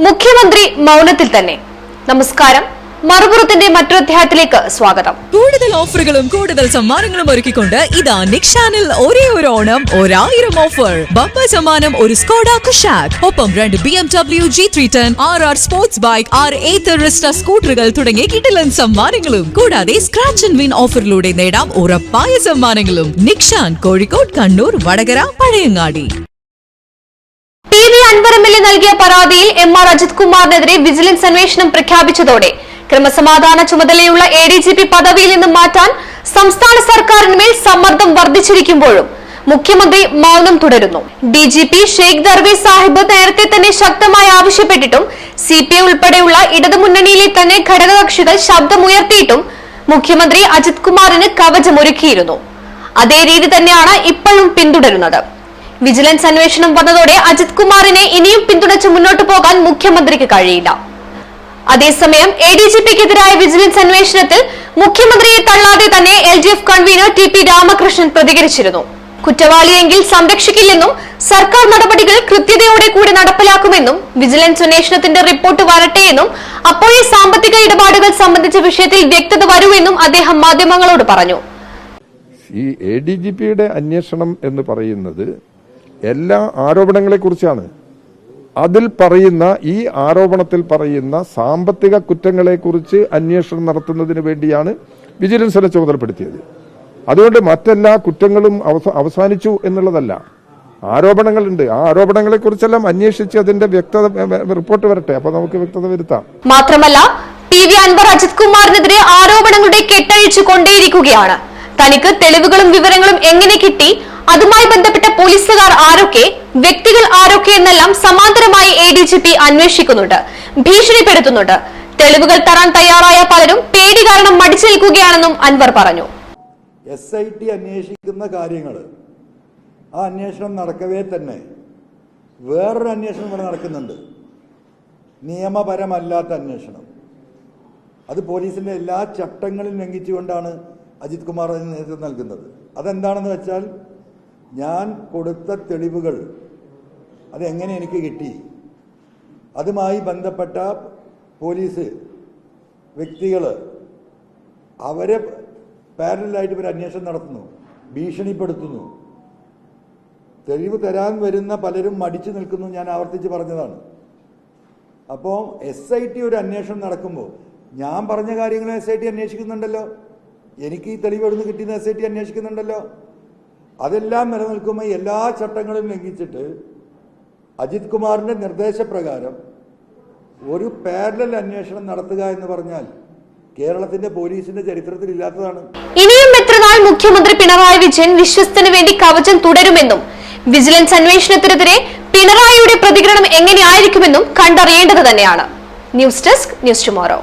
മുഖ്യമന്ത്രി മൗനത്തിൽ തന്നെ. നമസ്കാരം. മറുപുറത്തിന്റെ മറ്റൊരധ്യായത്തിലേക്ക് സ്വാഗതം. കൂടുതൽ ഓഫറുകളും കൂടുതൽ സമ്മാനങ്ങളും ഒരുക്കിക്കൊണ്ട് ഇതാ നിക്ഷാനിൽ ഒരേ ഒരു ഓണം ഒരായിരം ഓഫർ. ബമ്പ സമ്മാനം ഒരു സ്കോഡ കുഷാക് ഒപ്പം രണ്ട് B M W G three ten R R sports bike R eight സ്കൂട്ടറുകൾ തുടങ്ങിയ കിടിലൻ സമ്മാനങ്ങളും. കൂടാതെ സ്ക്രാച്ച് ആൻഡ് വിൻ ഓഫറിലൂടെ നേടാം ഉറപ്പായ സമ്മാനങ്ങളും. നിക്ഷാൻ കോഴിക്കോട് കണ്ണൂർ വടകര പഴയങ്ങാടി. അൻവർ നൽകിയ പരാതിയിൽ എം ആർ അജിത് കുമാറിനെതിരെ വിജിലൻസ് അന്വേഷണം പ്രഖ്യാപിച്ചതോടെ ക്രമസമാധാന ചുമതലയുള്ള എ ഡി ജി പി പദവിയിൽ നിന്ന് മാറ്റാൻ സംസ്ഥാന സർക്കാരിന്മേൽ സമ്മർദ്ദം വർദ്ധിച്ചിരിക്കുമ്പോഴും മുഖ്യമന്ത്രി മൗനം തുടരുന്നു. D G P Sheikh Darvesh Sahib നേരത്തെ തന്നെ ശക്തമായി ആവശ്യപ്പെട്ടിട്ടും സി പി ഐ ഉൾപ്പെടെയുള്ള ഇടതുമുന്നണിയിലെ തന്നെ ഘടകകക്ഷികൾ ശബ്ദമുയർത്തിയിട്ടും മുഖ്യമന്ത്രി അജിത് കുമാറിന് കവചമൊരുക്കിയിരുന്നു. അതേ രീതി തന്നെയാണ് ഇപ്പോഴും പിന്തുടരുന്നത്. വിജിലൻസ് അന്വേഷണം വന്നതോടെ അജിത് കുമാറിനെ ഇനിയും പിന്തുണച്ച് മുന്നോട്ടു പോകാൻ മുഖ്യമന്ത്രിക്ക് കഴിയില്ല. അതേസമയം എ ഡി ജി പിക്കെതിരായ വിജിലൻസ് അന്വേഷണത്തിൽ മുഖ്യമന്ത്രിയെ തള്ളാതെ തന്നെ L D F convener T P Ramakrishnan പ്രതികരിച്ചിരുന്നു. കുറ്റവാളിയെങ്കിൽ സംരക്ഷിക്കില്ലെന്നും സർക്കാർ നടപടികൾ കൃത്യതയോടെ കൂടി നടപ്പിലാക്കുമെന്നും വിജിലൻസ് അന്വേഷണത്തിന്റെ റിപ്പോർട്ട് വരട്ടെയെന്നും അപ്പോഴേ സാമ്പത്തിക ഇടപാടുകൾ സംബന്ധിച്ച വിഷയത്തിൽ വ്യക്തത വരുമെന്നും അദ്ദേഹം മാധ്യമങ്ങളോട് പറഞ്ഞു. ഈ എ ഡി ജി പിയുടെ അന്വേഷണം എന്ന് പറയുന്നത് എല്ലാ ആരോപണങ്ങളെക്കുറിച്ചാണ്. അതിൽ പറയുന്ന ഈ ആരോപണത്തിൽ പറയുന്ന സാമ്പത്തിക കുറ്റങ്ങളെക്കുറിച്ച് അന്വേഷണം നടത്തുന്നതിന് വേണ്ടിയാണ് വിജിലൻസിനെ ചുമതലപ്പെടുത്തിയത്. അതുകൊണ്ട് മറ്റെല്ലാ കുറ്റങ്ങളും അവസാനിച്ചു എന്നുള്ളതല്ല. ആരോപണങ്ങളുണ്ട്. ആ ആരോപണങ്ങളെക്കുറിച്ചെല്ലാം അന്വേഷിച്ച് അതിന്റെ വ്യക്തത റിപ്പോർട്ട് വരട്ടെ. അപ്പൊ നമുക്ക് വ്യക്തത വരുത്താം. മാത്രമല്ല പി വി അൻവർ അജിത് കുമാറിനെതിരെ ആരോപണങ്ങളുടെ കെട്ടഴിച്ചു കൊണ്ടേയിരിക്കുകയാണ്. തനിക്ക് തെളിവുകളും വിവരങ്ങളും എങ്ങനെ കിട്ടി? അതുമായി ബന്ധപ്പെട്ട പോലീസുകാർ ആരൊക്കെ വ്യക്തികൾ ആരൊക്കെ എന്നെല്ലാം സമാന്തരമായി എ ഡി ജി പി അന്വേഷിക്കുന്നുണ്ട് ഭീഷണിപ്പെടുത്തുന്നുണ്ട്. തെളിവുകൾ തരാൻ തയ്യാറായ പലരും പേടി കാരണം മടിച്ചു നിൽക്കുകയാണെന്നും അൻവർ പറഞ്ഞു. എസ് ഐ ടി അന്വേഷിക്കുന്ന കാര്യങ്ങൾ ആ അന്വേഷണം നടക്കവേ തന്നെ. വേറൊരു അന്വേഷണം ഇവിടെ നടക്കുന്നുണ്ട്. നിയമപരമല്ലാത്ത അന്വേഷണം. അത് പോലീസിന്റെ എല്ലാ ചട്ടങ്ങളും ലംഘിച്ചുകൊണ്ടാണ് അജിത് കുമാർ അതിന് നേതൃത്വം നൽകുന്നത്. അതെന്താണെന്ന് വെച്ചാൽ ഞാൻ കൊടുത്ത തെളിവുകൾ അതെങ്ങനെ എനിക്ക് കിട്ടി? അതുമായി ബന്ധപ്പെട്ട പോലീസ് വ്യക്തികൾ അവരെ പാരലായിട്ട് ഇവർ അന്വേഷണം നടത്തുന്നു ഭീഷണിപ്പെടുത്തുന്നു. തെളിവ് തരാൻ വരുന്ന പലരും മടിച്ചു നിൽക്കുന്നു ഞാൻ ആവർത്തിച്ച് പറഞ്ഞതാണ്. അപ്പോൾ എസ് ഐ ടി ഒരു അന്വേഷണം നടക്കുമ്പോൾ ഞാൻ പറഞ്ഞ കാര്യങ്ങൾ എസ് ഐ ടി അന്വേഷിക്കുന്നുണ്ടല്ലോ? എനിക്ക് ഈ തെളിവ് എവിടുന്ന് കിട്ടിയെന്ന് എസ് ഐ ടി അന്വേഷിക്കുന്നുണ്ടല്ലോ? അതെല്ലാം നിലനിൽക്കുമ്പോൾ എല്ലാ ചട്ടങ്ങളും ലംഘിച്ചിട്ട് അജിത് കുമാറിന്റെ നിർദ്ദേശപ്രകാരം ഒരു പാരലൽ അന്വേഷണം നടത്തുക എന്ന് പറഞ്ഞാൽ കേരളത്തിന്റെ പോലീസിന്റെ ചരിത്രത്തിൽ ഇല്ലാത്തതാണ്. ഇനിയും എത്രനാൾ മുഖ്യമന്ത്രി പിണറായി വിജയൻ വിശ്വസ്തന് വേണ്ടി കവചം തുടരുമെന്നും വിജിലൻസ് അന്വേഷണത്തിനെതിരെ പിണറായിയുടെ പ്രതികരണം എങ്ങനെയായിരിക്കുമെന്നും കണ്ടറിയേണ്ടത് തന്നെയാണ്. News desk news tomorrow.